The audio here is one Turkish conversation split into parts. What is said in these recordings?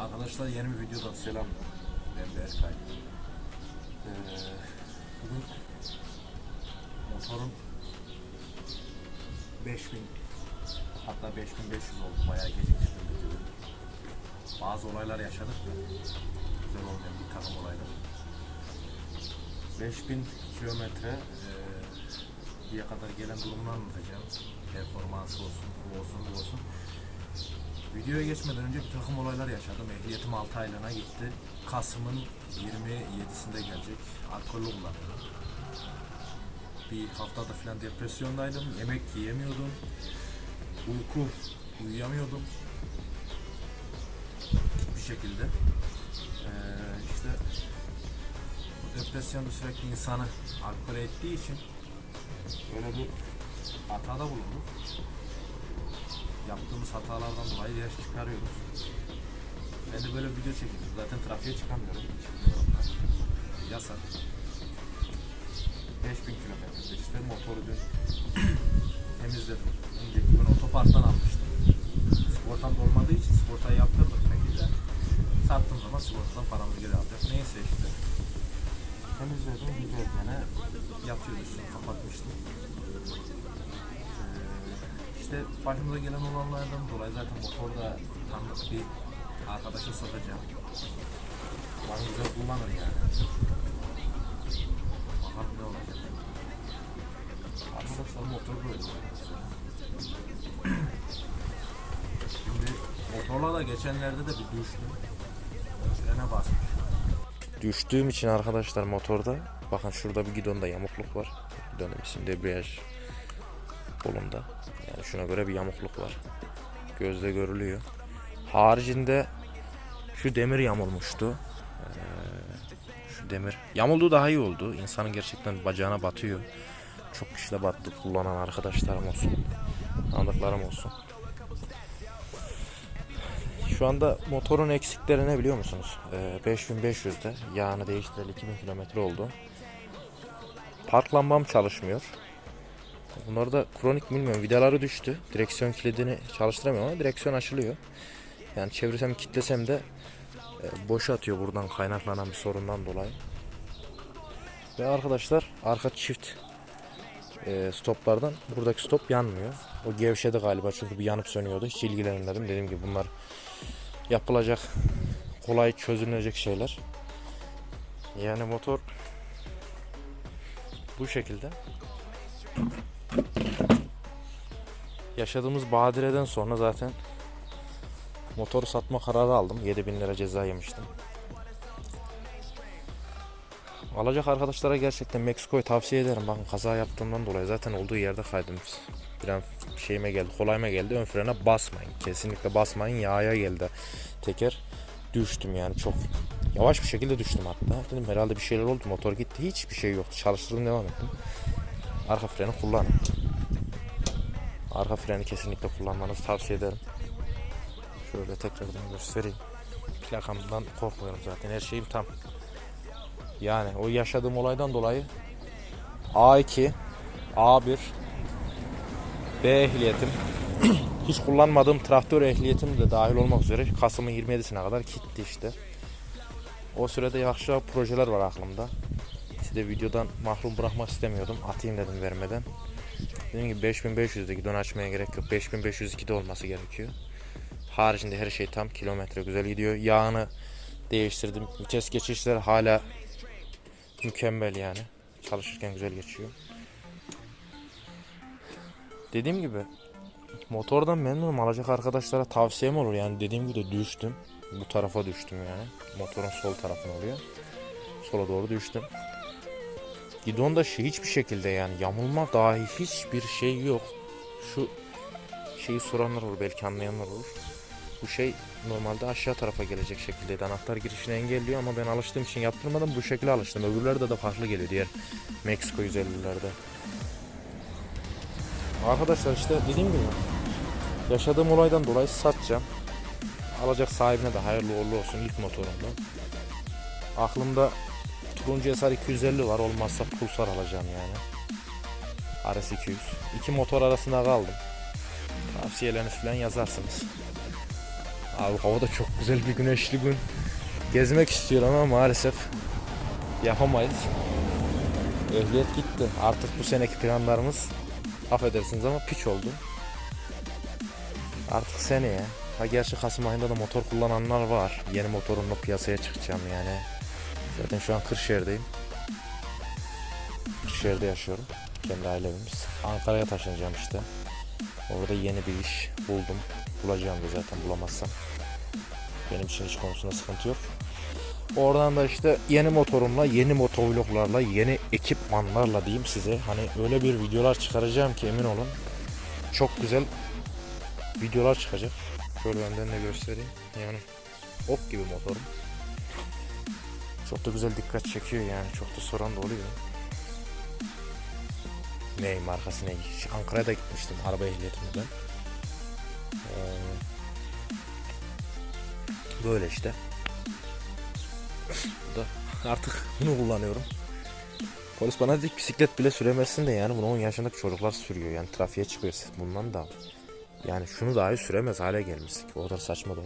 Arkadaşlar yeni bir videodan selam. Ben Berkay. Ee, bugün motorun 5000 hatta 5500 oldu. Bayağı geciktirdim videoyu. Bazı olaylar yaşadık da güzel olmayan bir takım olaylar. 5000 kilometre diye kadar gelen durumunu anlatacağım. Performansı olsun, bu olsun, bu olsun. Videoya geçmeden önce bir takım olaylar yaşadım. Ehliyetim 6 aylığına gitti. Kasım'ın 27'sinde gelecek. Alkollü kullanıyorum. Bir haftada falan depresyondaydım. Yemek yiyemiyordum. Uyku uyuyamıyordum. Bir şekilde. Ee, işte bu depresyonda sürekli insanı alkol ettiği için öyle bir hatada bulunduk yaptığımız hatalardan dolayı ders çıkarıyoruz. Ben de böyle video çekiyorum. Zaten trafiğe çıkamıyorum. Çıkmıyorum da. Yasak. 5000 kilometre işte motoru dün temizledim. Önceki gün otoparktan almıştım. Sigortam olmadığı için sigortayı yaptırdım peki de. Sattığım zaman sigortadan paramı geri alacak. Neyse işte. Temizledim güzel gene yatıyordu üstünü kapatmıştım. İşte başımıza gelen olanlardan dolayı zaten motorda tanıdık bir arkadaşa satacağım. Bana güzel kullanır yani. Bakalım ne olacak. Arkadaşlar motor böyle. Şimdi motorla da geçenlerde de bir düştüm. Frene basmış. Düştüğüm için arkadaşlar motorda bakın şurada bir gidonda yamukluk var. Gidonun isim debriyaj kolunda. Yani şuna göre bir yamukluk var. Gözle görülüyor. Haricinde şu demir yamulmuştu. Ee, şu demir yamuldu daha iyi oldu. İnsanın gerçekten bacağına batıyor. Çok kişi de battı kullanan arkadaşlarım olsun. Tanıdıklarım olsun. Şu anda motorun eksikleri ne biliyor musunuz? Ee, 5500'de yağını değiştireli 2000 kilometre oldu. Park lambam çalışmıyor. Bunlar da kronik bilmiyorum. Vidaları düştü. Direksiyon kilidini çalıştıramıyorum ama direksiyon açılıyor. Yani çevirsem kitlesem de e, boşa atıyor buradan kaynaklanan bir sorundan dolayı. Ve arkadaşlar arka çift e, stoplardan buradaki stop yanmıyor. O gevşedi galiba çünkü bir yanıp sönüyordu. Hiç ilgilenmedim. Dediğim gibi bunlar yapılacak kolay çözülecek şeyler. Yani motor bu şekilde. Yaşadığımız badireden sonra zaten motoru satma kararı aldım. 7000 lira ceza yemiştim. Alacak arkadaşlara gerçekten Meksiko'yu tavsiye ederim. Bakın kaza yaptığımdan dolayı zaten olduğu yerde kaydım. Bir an şeyime geldi, kolayıma geldi. Ön frene basmayın. Kesinlikle basmayın. Yağa geldi teker. Düştüm yani çok yavaş bir şekilde düştüm hatta. Dedim herhalde bir şeyler oldu. Motor gitti. Hiçbir şey yoktu. Çalıştırdım devam ettim. Arka freni kullanın. Arka freni kesinlikle kullanmanızı tavsiye ederim. Şöyle tekrardan göstereyim. Plakamdan korkmuyorum zaten. Her şeyim tam. Yani o yaşadığım olaydan dolayı A2, A1, B ehliyetim, hiç kullanmadığım traktör ehliyetim de dahil olmak üzere Kasım'ın 27'sine kadar gitti işte. O sürede yakışıklı projeler var aklımda. Size videodan mahrum bırakmak istemiyordum. Atayım dedim vermeden. Dediğim gibi 5500'de gidon açmaya gerek yok. 5502'de olması gerekiyor. Haricinde her şey tam kilometre güzel gidiyor. Yağını değiştirdim. Vites geçişleri hala mükemmel yani. Çalışırken güzel geçiyor. Dediğim gibi motordan memnunum. Alacak arkadaşlara tavsiyem olur. Yani dediğim gibi de düştüm. Bu tarafa düştüm yani. Motorun sol tarafına oluyor. Sola doğru düştüm. Gidonda şey hiçbir şekilde yani yamulma dahi hiçbir şey yok. Şu şeyi soranlar olur belki anlayanlar olur. Bu şey normalde aşağı tarafa gelecek şekildeydi. Anahtar girişini engelliyor ama ben alıştığım için yaptırmadım. Bu şekilde alıştım. Öbürlerde de farklı geliyor diğer Meksiko 150'lerde. Arkadaşlar işte dediğim gibi yaşadığım olaydan dolayı satacağım. Alacak sahibine de hayırlı uğurlu olsun ilk motorumda. Aklımda Turuncu SR 250 var. Olmazsa Pulsar alacağım yani. RS 200. İki motor arasında kaldım. Tavsiyelerinizi falan yazarsınız. Abi hava da çok güzel bir güneşli gün. Gezmek istiyorum ama maalesef yapamayız. Ehliyet gitti. Artık bu seneki planlarımız affedersiniz ama piç oldu. Artık seneye. Ha gerçi Kasım ayında da motor kullananlar var. Yeni motorumla piyasaya çıkacağım yani. Zaten şu an Kırşehir'deyim. Kırşehir'de yaşıyorum. Kendi ailemiz. Ankara'ya taşınacağım işte. Orada yeni bir iş buldum. Bulacağım da zaten bulamazsam. Benim için iş konusunda sıkıntı yok. Oradan da işte yeni motorumla, yeni motovloglarla, yeni ekipmanlarla diyeyim size. Hani öyle bir videolar çıkaracağım ki emin olun. Çok güzel videolar çıkacak. Şöyle önden de göstereyim. Yani ok gibi motorum. Çok da güzel dikkat çekiyor yani. Çok da soran da oluyor. Ney markası ne? Ankara'da gitmiştim araba ehliyetimde ben. Ee, böyle işte. Bu da artık bunu kullanıyorum. Polis bana dedi ki bisiklet bile süremezsin de yani bunu 10 yaşındaki çocuklar sürüyor yani trafiğe çıkıyor bundan da. Yani şunu dahi süremez hale gelmiştik. O kadar saçma da.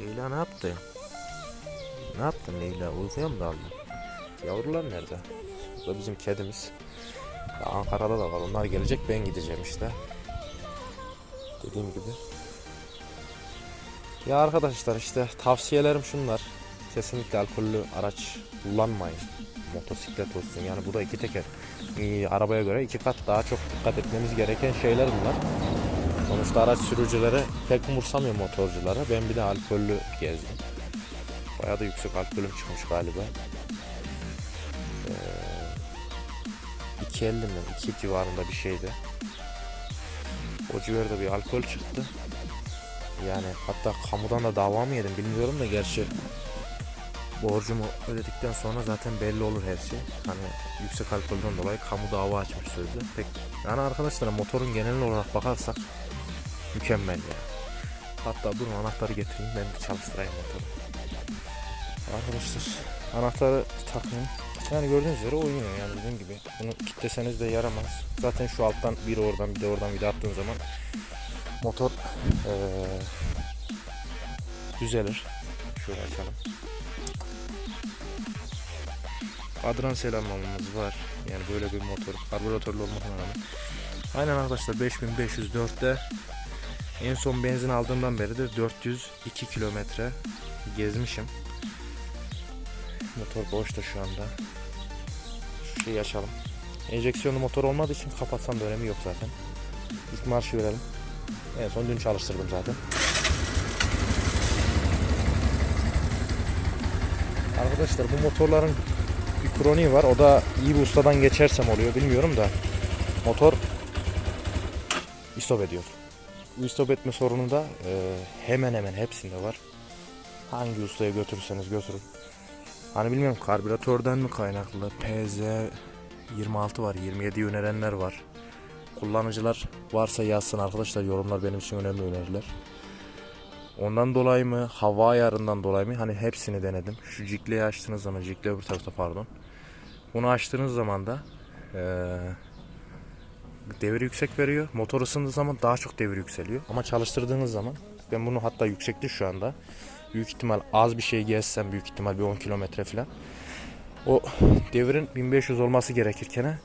Leyla ne yaptı? Ne yaptın Leyla? Uykuya mı daldın? Yavrular nerede? Bu da bizim kedimiz. Ankara'da da var. Onlar gelecek ben gideceğim işte. Dediğim gibi. Ya arkadaşlar işte tavsiyelerim şunlar. Kesinlikle alkollü araç kullanmayın. Motosiklet olsun yani bu da iki teker. Ee, arabaya göre iki kat daha çok dikkat etmemiz gereken şeyler bunlar. Sonuçta araç sürücüleri pek umursamıyor motorcuları. Ben bir de alkollü gezdim. Bayağı da yüksek alkolüm çıkmış galiba. Ee, 2.50 mi? 2 civarında bir şeydi. O civarda bir alkol çıktı. Yani hatta kamudan da dava mı yedim bilmiyorum da gerçi borcumu ödedikten sonra zaten belli olur her şey. Hani yüksek alkolden dolayı kamu dava açmış sözde. Pek yani arkadaşlar motorun genel olarak bakarsak mükemmel ya. Hatta durun anahtarı getireyim ben bir çalıştırayım motoru. Arkadaşlar anahtarı takın. Yani gördüğünüz üzere oynuyor yani dediğim gibi. Bunu kitleseniz de yaramaz. Zaten şu alttan biri oradan bir de oradan bir de attığın zaman motor eee düzelir. Şöyle açalım. Adran selamlamamız var. Yani böyle bir motor. Karbüratörlü olmasına rağmen. Aynen arkadaşlar 5504'te en son benzin aldığımdan beri de 402 kilometre gezmişim. Motor boşta şu anda. Şu şeyi açalım. Enjeksiyonlu motor olmadığı için kapatsam da önemi yok zaten. İlk marşı verelim. En son dün çalıştırdım zaten. Arkadaşlar bu motorların bir kroniği var. O da iyi bir ustadan geçersem oluyor bilmiyorum da. Motor istop ediyor. İstop etme sorunu da e, hemen hemen hepsinde var. Hangi ustaya götürürseniz götürün. Hani bilmiyorum karbüratörden mi kaynaklı PZ 26 var 27 önerenler var. Kullanıcılar varsa yazsın arkadaşlar yorumlar benim için önemli öneriler. Ondan dolayı mı hava ayarından dolayı mı hani hepsini denedim. Şu cikleyi açtığınız zaman cikle öbür tarafta pardon. Bunu açtığınız zaman da eee devir yüksek veriyor. Motor ısındığı zaman daha çok devir yükseliyor. Ama çalıştırdığınız zaman ben bunu hatta yüksekti şu anda. Büyük ihtimal az bir şey gezsem büyük ihtimal bir 10 kilometre falan. O devirin 1500 olması gerekirken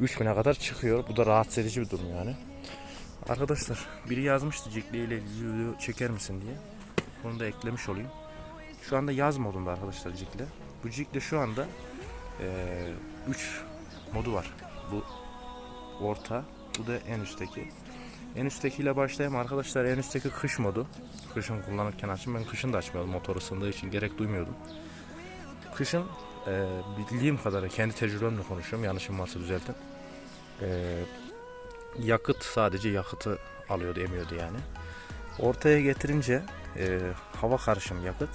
3000'e kadar çıkıyor. Bu da rahatsız edici bir durum yani. Arkadaşlar biri yazmıştı Cikle ile video çeker misin diye. Onu da eklemiş olayım. Şu anda yaz modunda arkadaşlar Cikle. Bu Cikle şu anda 3 modu var. Bu orta, bu da en üstteki. En üsttekiyle başlayayım arkadaşlar. En üstteki kış modu. Kışın kullanırken açın. Ben kışın da açmıyordum motor ısındığı için gerek duymuyordum. Kışın e, bildiğim kadarıyla kendi tecrübemle konuşuyorum. Yanlışım varsa düzeltin. E, yakıt sadece yakıtı alıyordu, emiyordu yani. Ortaya getirince e, hava karışım yakıt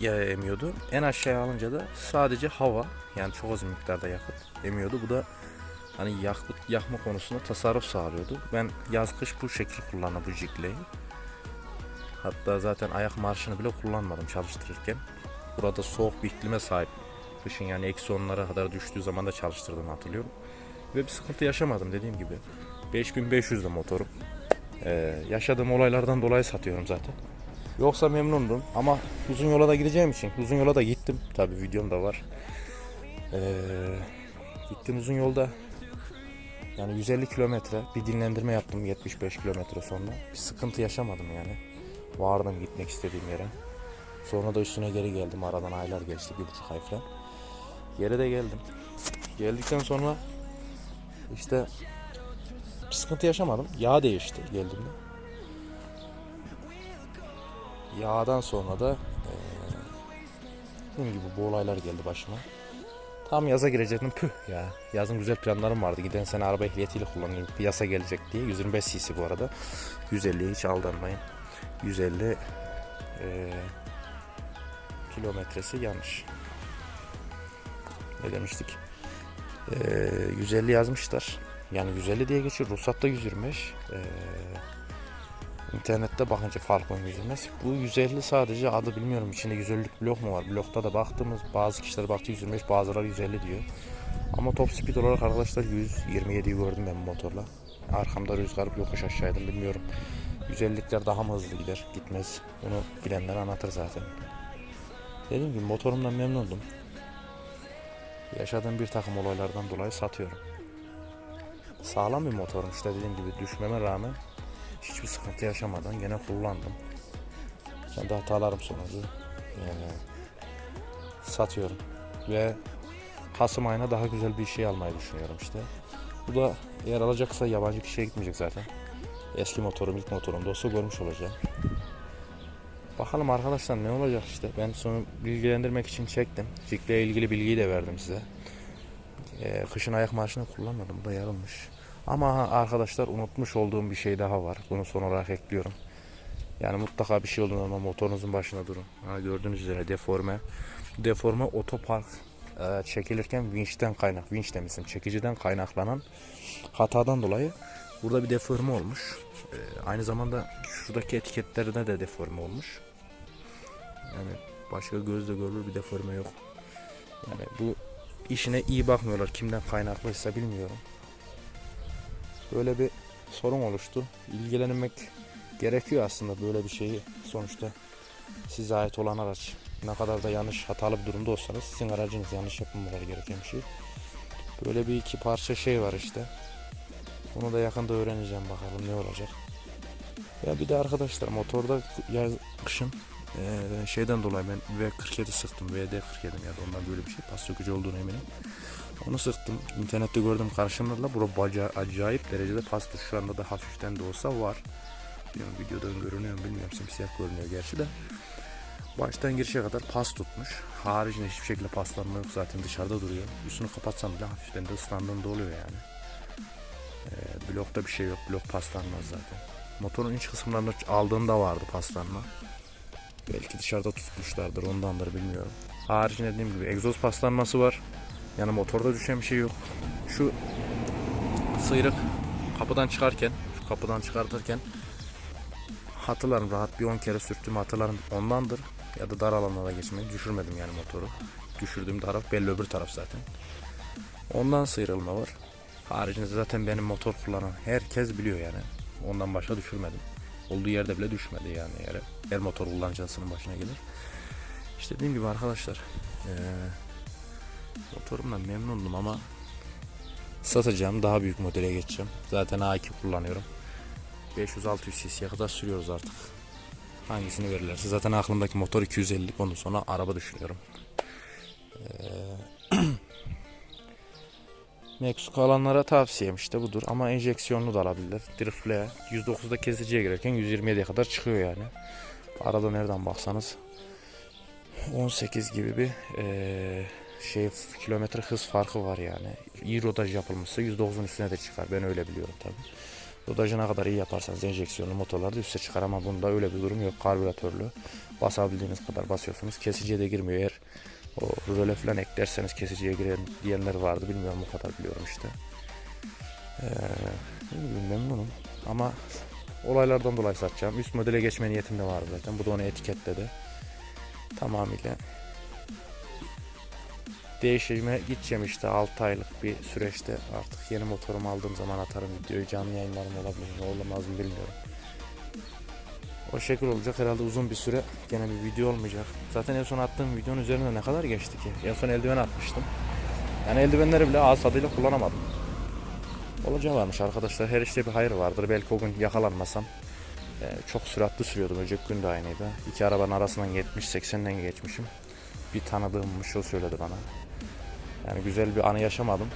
ya emiyordu. En aşağıya alınca da sadece hava yani çok az miktarda yakıt emiyordu. Bu da hani yakıt yakma konusunda tasarruf sağlıyordu. Ben yaz kış bu şekil kullandım bu jigleyi. Hatta zaten ayak marşını bile kullanmadım çalıştırırken. Burada soğuk bir iklime sahip. Kışın yani eksi onlara kadar düştüğü zaman da çalıştırdım hatırlıyorum. Ve bir sıkıntı yaşamadım dediğim gibi. 5500'de motorum. Ee, yaşadığım olaylardan dolayı satıyorum zaten. Yoksa memnundum ama uzun yola da gideceğim için uzun yola da gittim. Tabi videom da var. Ee, gittim uzun yolda yani 150 kilometre bir dinlendirme yaptım 75 kilometre sonra. Bir sıkıntı yaşamadım yani. Vardım gitmek istediğim yere. Sonra da üstüne geri geldim. Aradan aylar geçti. Bir buçuk ay falan. Geri de geldim. Geldikten sonra işte bir sıkıntı yaşamadım. Yağ değişti geldiğimde. Yağdan sonra da eee dediğim gibi bu olaylar geldi başıma. Tam yaza girecektim püh ya. Yazın güzel planlarım vardı. Giden sene araba ehliyetiyle kullanayım. Bir yasa gelecek diye. 125 cc bu arada. 150'ye hiç aldanmayın. 150 eee kilometresi yanlış. Ne demiştik? Eee 150 yazmışlar. Yani 150 diye geçiyor. Ruhsatta 125. Eee İnternette bakınca Falcon 125. Bu 150 sadece adı bilmiyorum. İçinde 150'lik blok mu var? Blokta da baktığımız bazı kişiler baktı 125 bazıları 150 diyor. Ama top speed olarak arkadaşlar 127'yi gördüm ben bu motorla. Arkamda rüzgar yokuş aşağıydım bilmiyorum. 150'likler daha mı hızlı gider gitmez. Bunu bilenler anlatır zaten. Dediğim gibi motorumdan memnundum. Yaşadığım bir takım olaylardan dolayı satıyorum. Sağlam bir motorum işte dediğim gibi düşmeme rağmen hiçbir sıkıntı yaşamadan gene kullandım. Kendi hatalarım sonucu yani satıyorum ve Kasım ayına daha güzel bir şey almayı düşünüyorum işte. Bu da eğer alacaksa yabancı kişiye gitmeyecek zaten. Eski motorum, ilk motorum da olsa görmüş olacağım. Bakalım arkadaşlar ne olacak işte. Ben sonu bilgilendirmek için çektim. Cikle ilgili bilgiyi de verdim size. Ee, kışın ayak marşını kullanmadım. Bu da yarılmış. Ama arkadaşlar unutmuş olduğum bir şey daha var. Bunu son olarak ekliyorum. Yani mutlaka bir şey olduğunda ama motorunuzun başına durun. Ha, gördüğünüz üzere deforme. Deforme otopark e, çekilirken vinçten kaynak, vinç demişim, çekiciden kaynaklanan hatadan dolayı burada bir deforme olmuş. E, aynı zamanda şuradaki etiketlerinde de deforme olmuş. Yani başka gözle görülür bir deforme yok. Yani bu işine iyi bakmıyorlar. Kimden kaynaklıysa bilmiyorum. Böyle bir sorun oluştu. İlgilenmek gerekiyor aslında böyle bir şeyi. Sonuçta size ait olan araç ne kadar da yanlış hatalı bir durumda olsanız sizin aracınız yanlış yapılmaları gereken bir şey. Böyle bir iki parça şey var işte. Onu da yakında öğreneceğim bakalım ne olacak. Ya bir de arkadaşlar motorda yaz kışın eee, şeyden dolayı ben V47 sıktım. VD47 ya da ondan böyle bir şey. Pas sökücü olduğunu eminim. Onu sıktım. İnternette gördüm karşımda. Bura baca acayip derecede pas. Şu anda da hafiften de olsa var. Bilmiyorum videodan görünüyor mu bilmiyorum. Simsiyah görünüyor gerçi de. Baştan girişe kadar pas tutmuş. Haricinde hiçbir şekilde paslanma yok zaten dışarıda duruyor. Üstünü kapatsam bile hafiften de ıslandığında oluyor yani. Ee, blokta bir şey yok. Blok paslanmaz zaten. Motorun iç kısımlarını aldığında vardı paslanma. Belki dışarıda tutmuşlardır ondandır bilmiyorum. Haricinde dediğim gibi egzoz paslanması var. Yani motorda düşen bir şey yok. Şu sıyrık kapıdan çıkarken, şu kapıdan çıkartırken hatırlarım rahat bir 10 kere sürttüğüm hatırlarım ondandır. Ya da dar alanlara geçmeyi düşürmedim yani motoru. Düşürdüğüm taraf belli öbür taraf zaten. Ondan sıyrılma var. Haricinde zaten benim motor kullanan herkes biliyor yani. Ondan başka düşürmedim. Olduğu yerde bile düşmedi yani yere. Her motor kullanıcısının başına gelir. İşte dediğim gibi arkadaşlar. Eee Motorumdan memnundum ama satacağım. Daha büyük modele geçeceğim. Zaten A2 kullanıyorum. 500-600 cc'ye kadar sürüyoruz artık. Hangisini verirlerse. Zaten aklımdaki motor 250. Ondan sonra araba düşünüyorum. Ee, Meksika alanlara tavsiyem işte budur. Ama enjeksiyonlu da alabilirler. Driftle 109'da kesiciye girerken 127'ye kadar çıkıyor yani. Arada nereden baksanız 18 gibi bir eee şey kilometre hız farkı var yani. İyi rodaj yapılmışsa %9'un üstüne de çıkar. Ben öyle biliyorum tabi. Rodajına kadar iyi yaparsanız enjeksiyonlu motorlarda üste çıkar ama bunda öyle bir durum yok. Karbüratörlü. Basabildiğiniz kadar basıyorsunuz. Kesiciye de girmiyor eğer o röle falan eklerseniz kesiciye giren diyenler vardı. Bilmiyorum o kadar biliyorum işte. Ee, memnunum. Ama olaylardan dolayı satacağım. Üst modele geçme niyetim de vardı zaten. Bu da onu etiketledi. Tamamıyla Değişime gideceğim işte 6 aylık bir süreçte artık yeni motorumu aldığım zaman atarım videoyu canlı yayınlarım olabilir ne olamaz mı bilmiyorum. O şekil olacak herhalde uzun bir süre gene bir video olmayacak. Zaten en son attığım videonun üzerine ne kadar geçti ki? En son eldiven atmıştım. Yani eldivenleri bile ağız tadıyla kullanamadım. Olacağı varmış arkadaşlar. Her işte bir hayır vardır. Belki o gün yakalanmasam. e, çok süratli sürüyordum. Önceki gün de aynıydı. İki arabanın arasından 70-80'den geçmişim. Bir tanıdığımmış o söyledi bana. Yani güzel bir anı yaşamadım.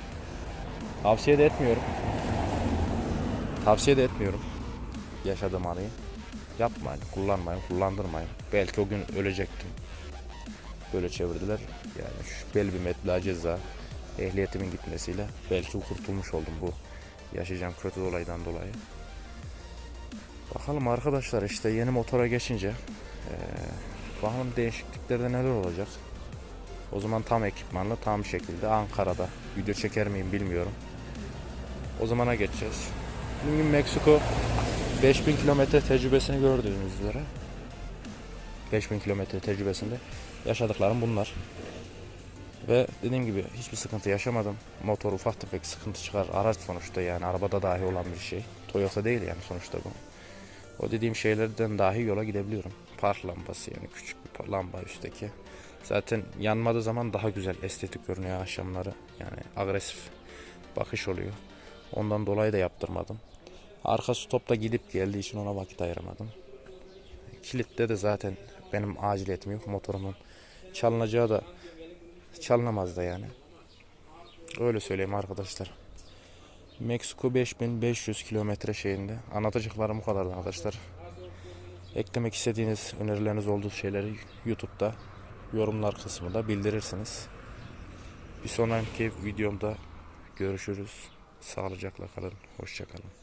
Tavsiye de etmiyorum. Tavsiye de etmiyorum. Yaşadığım anıyı. Yapmayın, kullanmayın, kullandırmayın. Belki o gün ölecektim. Böyle çevirdiler. Yani şu belli bir meblağ ceza ehliyetimin gitmesiyle belki kurtulmuş oldum bu yaşayacağım kötü olaydan dolayı. Bakalım arkadaşlar işte yeni motora geçince eee bakalım değişikliklerde neler olacak. O zaman tam ekipmanlı tam şekilde Ankara'da video çeker miyim bilmiyorum. O zamana geçeceğiz. Bugün Meksiko 5000 kilometre tecrübesini gördüğünüz üzere 5000 kilometre tecrübesinde yaşadıklarım bunlar. Ve dediğim gibi hiçbir sıkıntı yaşamadım. Motor ufak tefek sıkıntı çıkar. Araç sonuçta yani arabada dahi olan bir şey. Toyota değil yani sonuçta bu. O dediğim şeylerden dahi yola gidebiliyorum. Park lambası yani küçük bir lamba üstteki. Zaten yanmadığı zaman daha güzel estetik görünüyor akşamları. Yani agresif bakış oluyor. Ondan dolayı da yaptırmadım. Arka stopta gidip geldiği için ona vakit ayıramadım. Kilitte de zaten benim aciliyetim yok. Motorumun çalınacağı da çalınamaz da yani. Öyle söyleyeyim arkadaşlar. Meksiko 5500 kilometre şeyinde. Anlatacaklarım bu kadardı arkadaşlar. Eklemek istediğiniz önerileriniz olduğu şeyleri YouTube'da yorumlar kısmında bildirirsiniz. Bir sonraki videomda görüşürüz. Sağlıcakla kalın. Hoşça kalın.